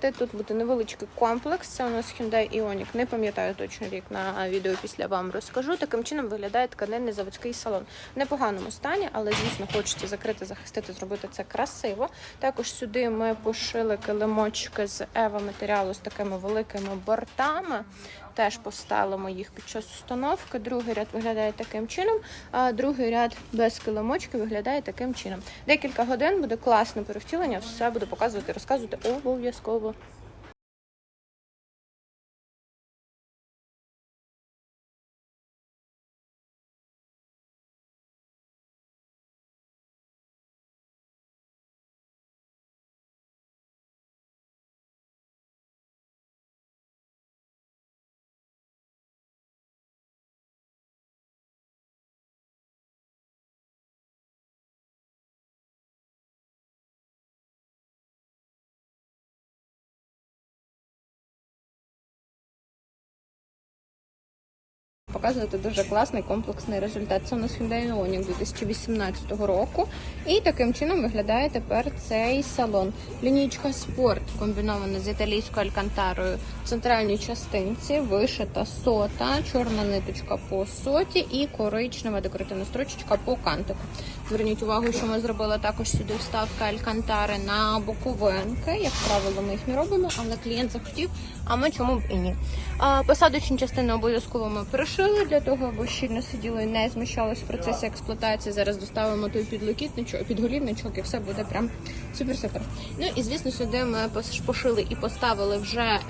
Тут буде невеличкий комплекс. Це у нас Hyundai Ioniq. Не пам'ятаю точно рік на відео після вам розкажу. Таким чином виглядає тканинний заводський салон. В непоганому стані, але звісно, хочеться закрити, захистити, зробити це красиво. Також сюди ми пошили килимочки з ева матеріалу з такими великими бортами. Теж поставимо їх під час установки. Другий ряд виглядає таким чином, а другий ряд без килимочки виглядає таким чином. Декілька годин буде класне перевтілення, все буду показувати, розказувати обов'язково. Показувати дуже класний комплексний результат. Це у нас Hyundai Ioniq 2018 року. І таким чином виглядає тепер цей салон. Лінійка спорт комбінована з італійською алькантарою в центральній частинці, вишита сота, чорна ниточка по соті і коричнева декоративна строчечка по кантику. Зверніть увагу, що ми зробили також сюди вставка алькантари на боковинки. Як правило, ми їх не робимо, але клієнт захотів, а ми чому б і ні. Посадочні частини обов'язково ми пришили для того, аби щільно сиділо і не зміщалось в процесі експлуатації. Зараз доставимо той підлокітничок, підголівничок і все буде прям супер-супер. Ну і звісно, сюди ми пошили і поставили вже е,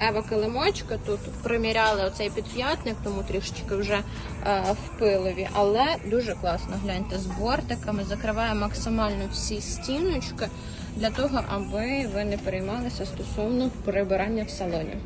ева килимочка. Тут приміряли оцей підф'ятник, тому трішечки вже е, в пилові, але дуже класно. Гляньте з бортиками, закриває максимально всі стіночки для того, аби ви не переймалися стосовно прибирання в салоні.